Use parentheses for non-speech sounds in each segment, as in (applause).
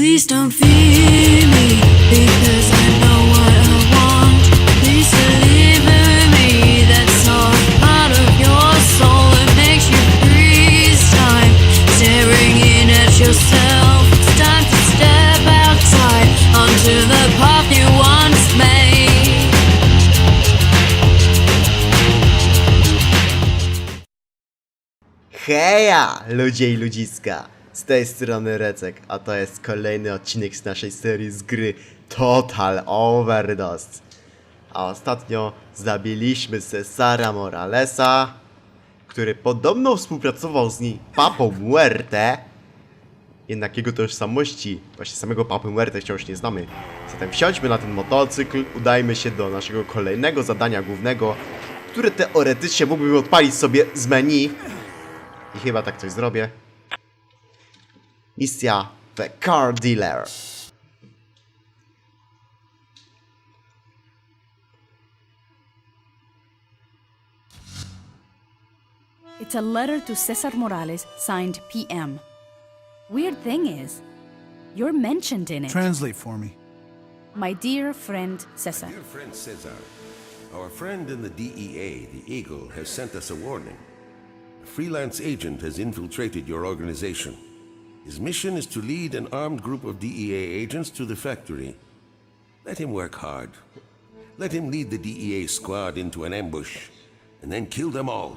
Please don't fear me because I know what I want. Please deliver me that soft part of your soul that makes you freeze time. Staring in at yourself. It's time to step outside onto the path you once made. Heja, ludzie i ludziska! Z tej strony Recek, a to jest kolejny odcinek z naszej serii z gry Total Overdose. A ostatnio zabiliśmy Cesara Moralesa, który podobno współpracował z nim Papą Muerte. Jednak jego tożsamości, właśnie samego Papy Muerte wciąż nie znamy. Zatem wsiądźmy na ten motocykl, udajmy się do naszego kolejnego zadania głównego, które teoretycznie mógłbym odpalić sobie z menu, i chyba tak coś zrobię. Misja The Car Dealer. It's a letter to Cesar Morales signed PM. Weird thing is, you're mentioned in it. Translate for me. My dear friend Cesar. Dear friend Cesar, our friend in the DEA, the Eagle, has sent us a warning. A freelance agent has infiltrated your organization. His mission is to lead an armed group of DEA agents to the factory. Let him work hard. Let him lead the DEA squad into an ambush, and then kill them all.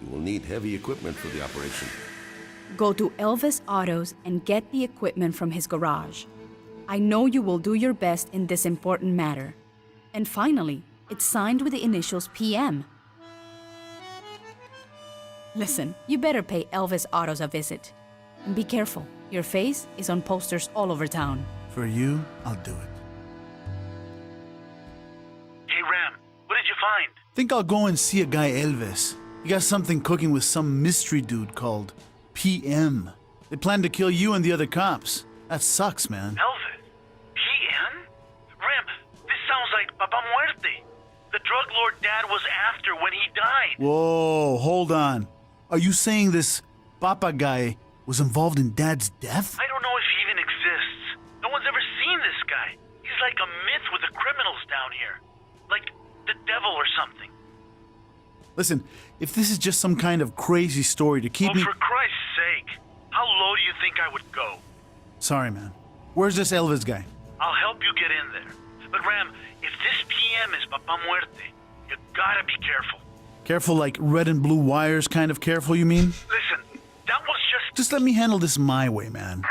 You will need heavy equipment for the operation. Go to Elvis Autos and get the equipment from his garage. I know you will do your best in this important matter. And finally, it's signed with the initials PM. Listen, you better pay Elvis Autos a visit. And be careful, your face is on posters all over town. For you, I'll do it. Hey Ram, what did you find? Think I'll go and see a guy Elvis. He got something cooking with some mystery dude called PM. They plan to kill you and the other cops. That sucks, man. Elvis? PM? Ram, this sounds like Papa Muerte. The drug lord dad was after when he died. Whoa, hold on. Are you saying this Papa guy was involved in Dad's death? I don't know if he even exists. No one's ever seen this guy. He's like a myth with the criminals down here. Like the devil or something. Listen, if this is just some kind of crazy story to keep Oh, me. for Christ's sake. How low do you think I would go? Sorry, man. Where's this Elvis guy? I'll help you get in there. But Ram, if this PM is Papa Muerte, you gotta be careful. Careful, like red and blue wires kind of careful, you mean? Just let me handle this my way, man.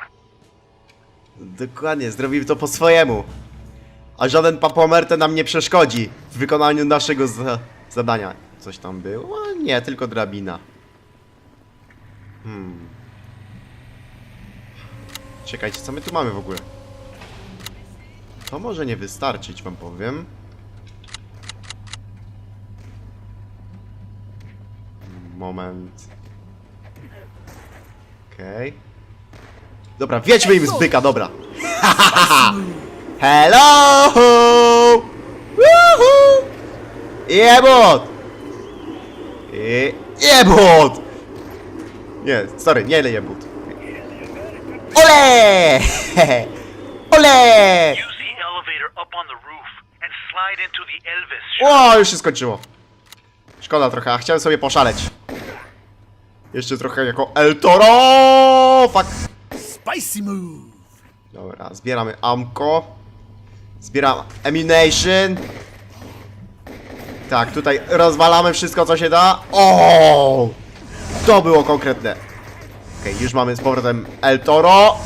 Dokładnie, zrobimy to po swojemu. A żaden papomerte nam nie przeszkodzi w wykonaniu naszego za zadania. Coś tam było? Nie, tylko drabina. Hmm. Czekajcie, co my tu mamy w ogóle? To może nie wystarczyć, wam powiem. Moment. Okej. Dobra, wiedźmy im z byka, dobra. (laughs) Hello! Woohoo! Jebot! I... Jebot! Nie, sorry, nie jebut. Ole! (laughs) Ole! use the elevator up on the roof and slide into the Elvis shop. O, już się skończyło. Szkoda trochę, a chciałem sobie poszaleć. Jeszcze trochę jako El Toro! Fuck. Spicy move! Dobra, zbieramy amko. Zbieram ammunition. Tak, tutaj rozwalamy wszystko co się da. O! To było konkretne. Okej, już mamy z powrotem El Toro.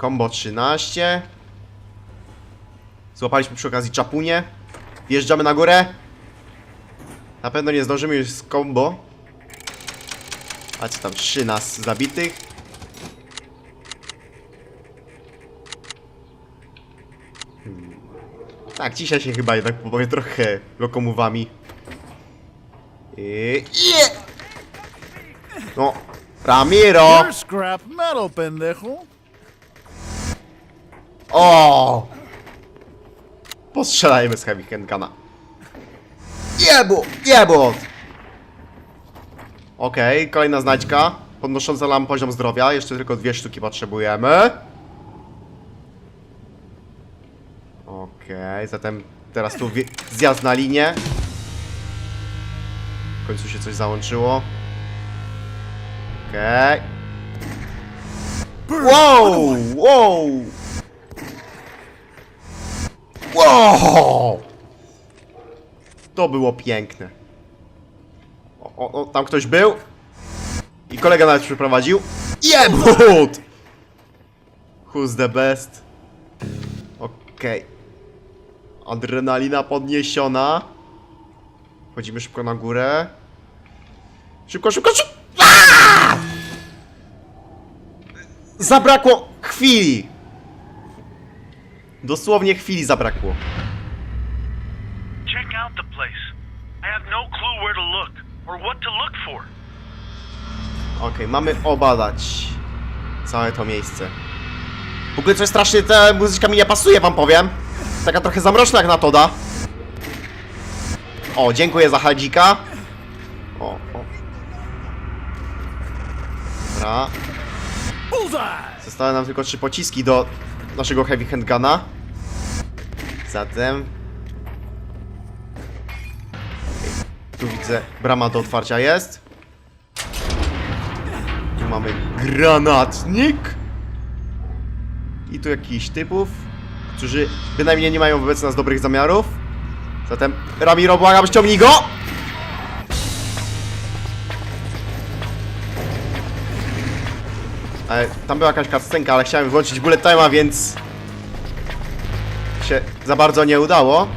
Combo 13. Złapaliśmy przy okazji czapunię. Wjeżdżamy na górę. Na pewno nie zdążymy już z combo. A co tam, 3 nas zabitych. Tak, dzisiaj się chyba jednak pobawię trochę lokomówami. I... Je! No, Ramiro! O! Postrzelajmy z heavy. Jebo! Jebo! Okej, kolejna znajdźka. podnosząca nam poziom zdrowia. Jeszcze tylko dwie sztuki potrzebujemy. Okej, zatem teraz tu zjazd na linię. W końcu się coś załączyło. Okej. Wow! Wow! Wow! To było piękne. O, o, o, tam ktoś był. I kolega nawet przeprowadził. Jebut! Who's the best? Okej. Adrenalina podniesiona. Wchodzimy szybko na górę. Szybko, szybko, szybko! Aaa! Zabrakło chwili. Dosłownie chwili zabrakło. Check out the place. I have no clue where to look or what to look Okej, mamy obadać całe to miejsce. W ogóle coś strasznie ta muzyczka mi nie pasuje, wam powiem. Taka trochę zamroczna jak na Toda. O, dziękuję za hadzika. O, o. Dobra. Zostały nam tylko trzy pociski do naszego heavy handguna. Zatem... Tu widzę, brama do otwarcia jest. Tu mamy granatnik. I tu jakiś typów, którzy bynajmniej nie mają wobec nas dobrych zamiarów. Zatem Ramiro, błagam, ściągnij go! E, tam była jakaś cutscenka, ale chciałem włączyć bullet time'a, więc się za bardzo nie udało.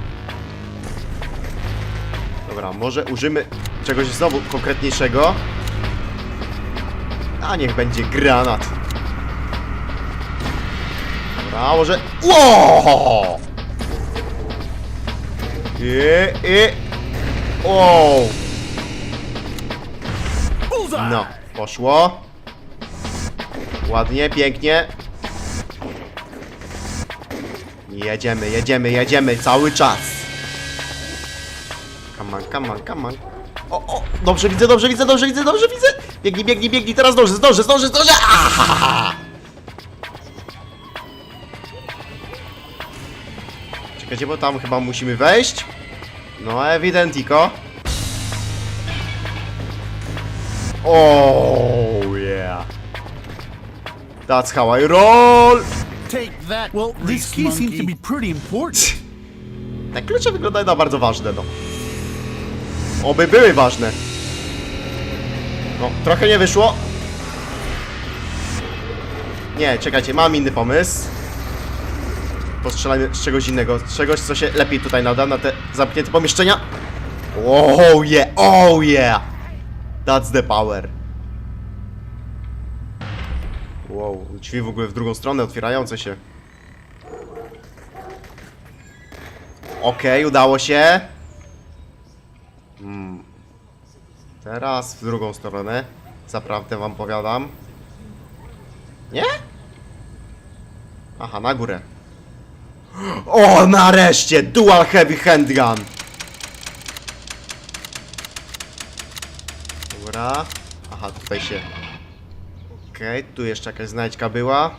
Może użymy czegoś znowu konkretniejszego. A niech będzie granat. Dobra, może... Ło! I, i... Wow! No, poszło. Ładnie, pięknie. Jedziemy, jedziemy, jedziemy cały czas. Come on, come on, come on. O, o, dobrze widzę, dobrze widzę, dobrze widzę, dobrze widzę. Biegnij, biegnij, biegnij, teraz zdążę, zdążę, zdążę, zdążę. Ahaha! Czekajcie, bo tam chyba musimy wejść. No, ewidentiko. Oh, yeah. That's how I roll. Take that. Well, this key seems to be pretty important. (laughs) Te klucze wyglądają na bardzo ważne, no. Oby były ważne. No, trochę nie wyszło. Nie, czekajcie, mam inny pomysł. Postrzelajmy z czegoś innego, z czegoś, co się lepiej tutaj nada na te zamknięte pomieszczenia. Oh yeah, oh yeah! That's the power. Wow, drzwi w ogóle w drugą stronę otwierające się. Okej, udało się. Hmm. Teraz w drugą stronę. Zaprawdę wam powiadam. Nie? Aha, na górę. O, nareszcie! Dual Heavy Handgun! Dobra. Aha, tutaj się... Okej, tu jeszcze jakaś znajdźka była.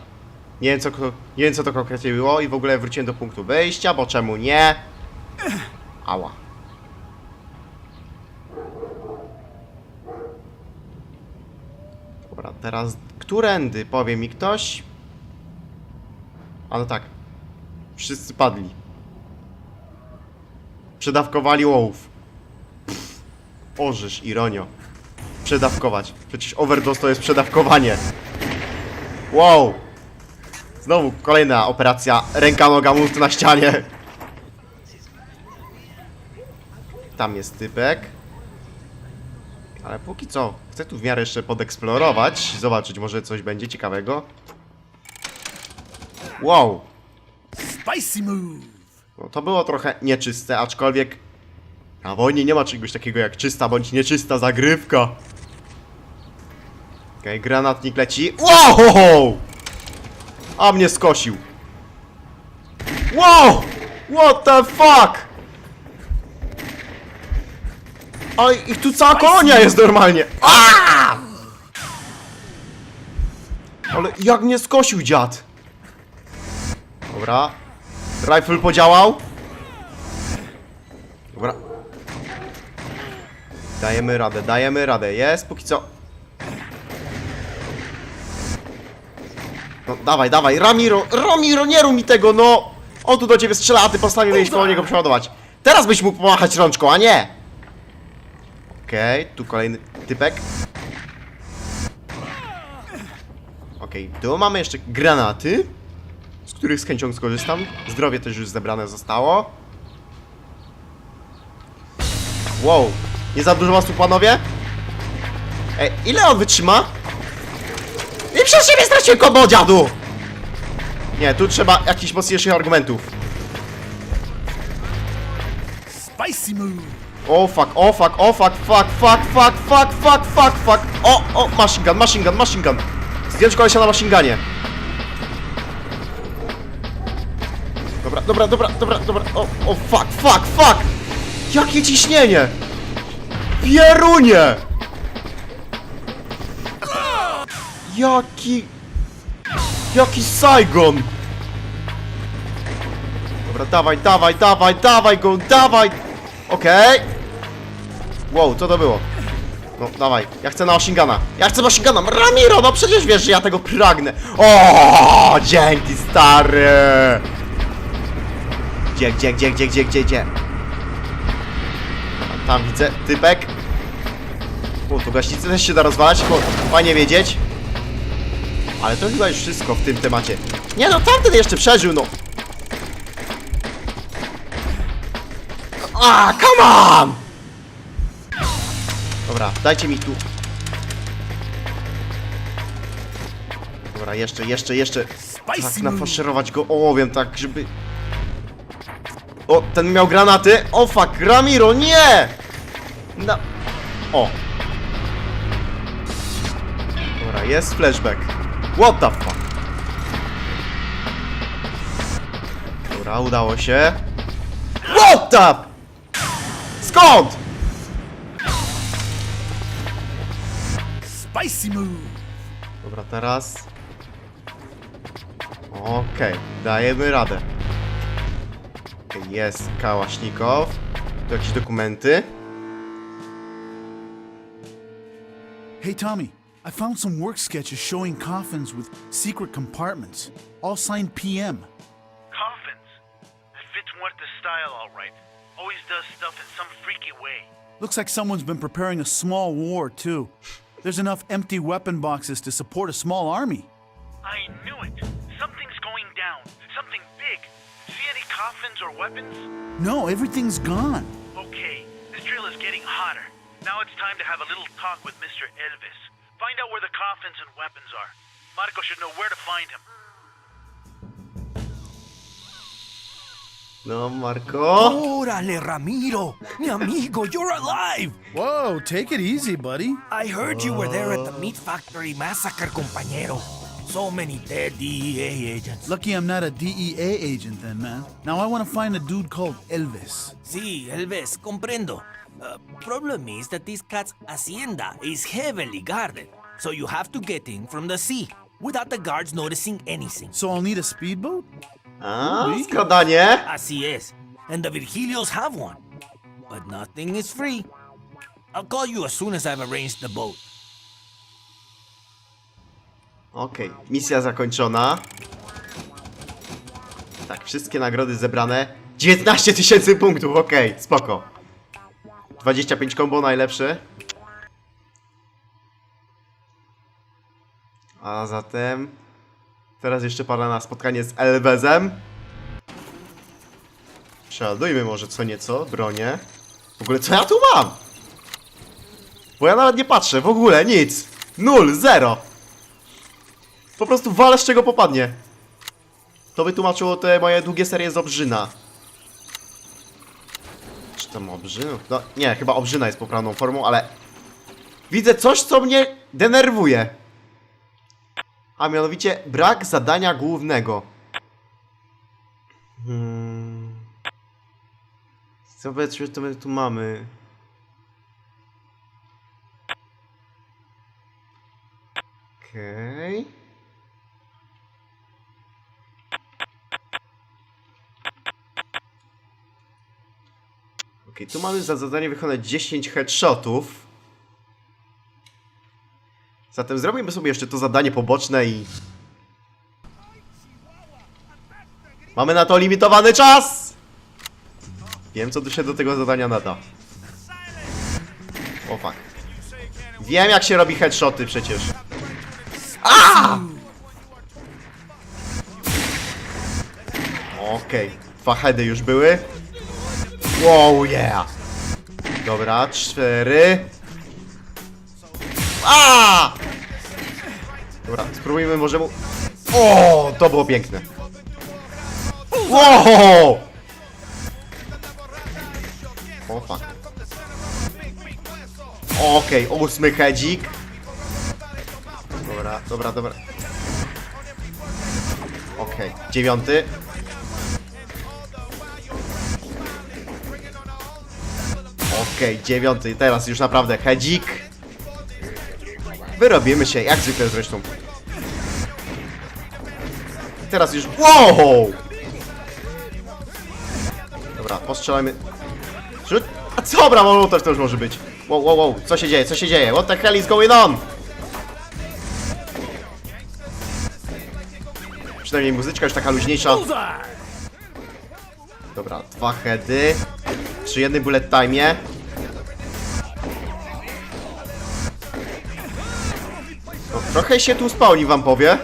Nie wiem, co, nie wiem co to konkretnie było i w ogóle wróciłem do punktu wyjścia, bo czemu nie? Ała. Dobra, teraz którędy? Powie mi ktoś? A no tak. Wszyscy padli. Przedawkowali. Pff, Ożysz, ironio. Przedawkować. Przecież overdose to jest przedawkowanie. Wow. Znowu kolejna operacja ręka noga must na ścianie. Tam jest typek. Ale póki co, chcę tu w miarę jeszcze podeksplorować, zobaczyć, może coś będzie ciekawego. Wow, Spicy move. no to było trochę nieczyste, aczkolwiek na wojnie nie ma czegoś takiego jak czysta bądź nieczysta zagrywka. Okej, granatnik leci. Wow! A mnie skosił. Wow! What the fuck? A ich tu cała kolonia jest normalnie. Aaa! Ale jak mnie skosił dziad! Dobra. Rifle podziałał. Dobra. Dajemy radę, dajemy radę. Jest, póki co. No, dawaj, dawaj, Ramiro, Ramiro, nie rób mi tego, no! On tu do ciebie strzela, a ty postawiłeś koło niego przeładować. Teraz byś mógł pomachać rączką, a nie! Okej, tu kolejny typek. Okej, tu mamy jeszcze granaty, z których z chęcią skorzystam. Zdrowie też już zebrane zostało. Wow, nie za dużo was tu, panowie? Ej, ile on wytrzyma? I przez siebie straciłem kombo, dziadu! Nie, tu trzeba jakichś mocniejszych argumentów. Spicy move. O fuck, o fuck, o fuck, fuck, fuck, fuck, fuck, fuck, fuck, fuck. O, o, machine gun, machine gun, machine gun. Zdjąć kolesia na machine gunie. Dobra, dobra, dobra, dobra, dobra. O, o fuck, fuck, fuck. Jakie ciśnienie. Pierunie. Jaki... Jaki Saigon. Dobra, dawaj, dawaj, dawaj, dawaj go, dawaj. Okej. Wow, co to było? No, dawaj, ja chcę na Oshingana. Ja chcę na Oshingana. Ramiro, no przecież wiesz, że ja tego pragnę. O, dzięki, stary. Gdzie, gdzie, gdzie, gdzie, gdzie, gdzie, gdzie? Tam widzę, typek. O, tu gaśnicy też się da rozwalać, fajnie wiedzieć. Ale to chyba już wszystko w tym temacie. Nie no, tamten jeszcze przeżył, no. A, come on! Dobra, dajcie mi tu. Dobra, jeszcze, jeszcze, jeszcze. Tak, nafaszerować go ołowiem, tak, żeby... O, ten miał granaty. O, fuck, Ramiro, nie! O. Dobra, jest flashback. What the fuck? Dobra, udało się. What the... Skąd? Spicy move. Dobra, teraz... Okej, dajemy radę. Jest Kałaśnikow. Tu jakieś dokumenty. Hey, Tommy. I found some work sketches showing coffins with secret compartments, all signed PM. Coffins. That fits Muerta's style, all right. Always does stuff in some freaky way. Looks like someone's been preparing a small war, too. There's enough empty weapon boxes to support a small army. I knew it. Something's going down. Something big. See any coffins or weapons? No, everything's gone. Okay, this drill is getting hotter. Now it's time to have a little talk with Mr. Elvis. Find out where the coffins and weapons are. Marco should know where to find him. No, Marco. Órale, Ramiro! Mi amigo, you're alive! Whoa, take it easy, buddy. I heard you were there at the meat factory massacre, compañero. So many dead DEA agents. Lucky I'm not a DEA agent then, man. Now I want to find a dude called Elvis. Sí, Elvis, comprendo. Uh, problem is that this cat's hacienda is heavily guarded, so you have to get in from the sea without the guards noticing anything. So I'll need a speedboat? A, skradanie. Así es, and the Virgilios have one. But nothing is free. I'll call you as soon as I've arranged the boat. Okej, misja zakończona. Tak, wszystkie nagrody zebrane. 19 tysięcy punktów, okej, spoko. 25 kombo najlepszy. A zatem... Teraz jeszcze pada na spotkanie z Elvezem. Przeładujmy może co nieco, bronię. W ogóle co ja tu mam? Bo ja nawet nie patrzę, w ogóle nic. Nul, zero. Po prostu walę z czego popadnie. To wytłumaczyło te moje długie serie z Obrzyna. Czy tam Obrzynów? No nie, chyba Obrzyna jest poprawną formą, ale... Widzę coś, co mnie denerwuje a mianowicie brak zadania głównego. Hmm. Zobaczmy, co my tu mamy. Okej. Okay. tu mamy za zadanie wykonać 10 headshotów. Zatem zrobimy sobie jeszcze to zadanie poboczne i... Mamy na to limitowany czas! Wiem, co tu się do tego zadania nada. O fuck. Wiem, jak się robi headshoty przecież. A! Okej, dwa heady już były. Wow, yeah! Dobra, cztery. A! Dobra, spróbujmy może mu... O, to było piękne. Wow! O fuck. Okej, ósmy hedzik. Dobra, dobra, dobra. Okej, dziewiąty. Okej, dziewiąty. Teraz już naprawdę hedzik. Wyrobimy się, jak zwykle zresztą. Teraz już... Wow! Dobra, postrzelajmy. Rzut. A co, dobra, to już może być. Wow, wow, wow, co się dzieje, co się dzieje? What the hell is going on? Przynajmniej muzyczka już taka luźniejsza. Dobra, dwa heady. Przy jednym bullet time'ie. Trochę się tu spełni, wam powie.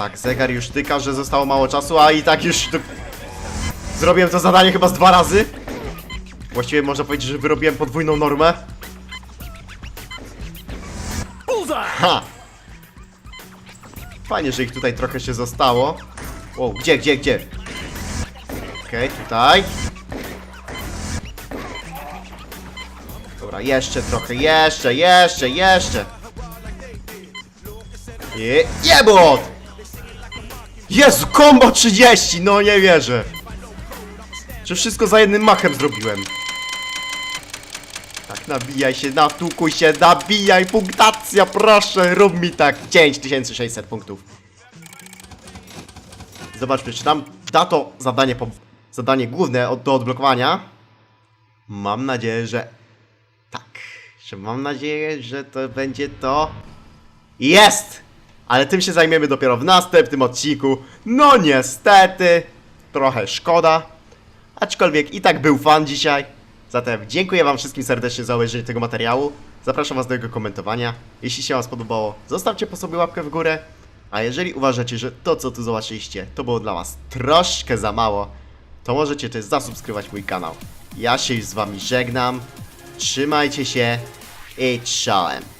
Tak, zegar już tyka, że zostało mało czasu, a i tak już... Do... Zrobiłem to zadanie chyba z dwa razy. Właściwie można powiedzieć, że wyrobiłem podwójną normę. Ha! Fajnie, że ich tutaj trochę się zostało. Wow, gdzie, gdzie, gdzie? Okej, tutaj. Dobra, jeszcze trochę, jeszcze, jeszcze, jeszcze. I jebot! Jezu, combo 30, no nie wierzę. Że wszystko za jednym machem zrobiłem. Tak, nabijaj się, natukuj się, nabijaj, punktacja, proszę, rób mi tak. 9600 punktów. Zobaczmy, czy tam da to zadanie, po, zadanie główne od, do odblokowania. Mam nadzieję, że tak. Że mam nadzieję, że to będzie to. Jest! Ale tym się zajmiemy dopiero w następnym odcinku. No niestety, trochę szkoda. Aczkolwiek i tak był fan dzisiaj. Zatem dziękuję wam wszystkim serdecznie za obejrzenie tego materiału. Zapraszam was do jego komentowania. Jeśli się wam spodobało, zostawcie po sobie łapkę w górę. A jeżeli uważacie, że to co tu zobaczyliście, to było dla was troszkę za mało, to możecie też zasubskrybować mój kanał. Ja się już z wami żegnam. Trzymajcie się i czołem.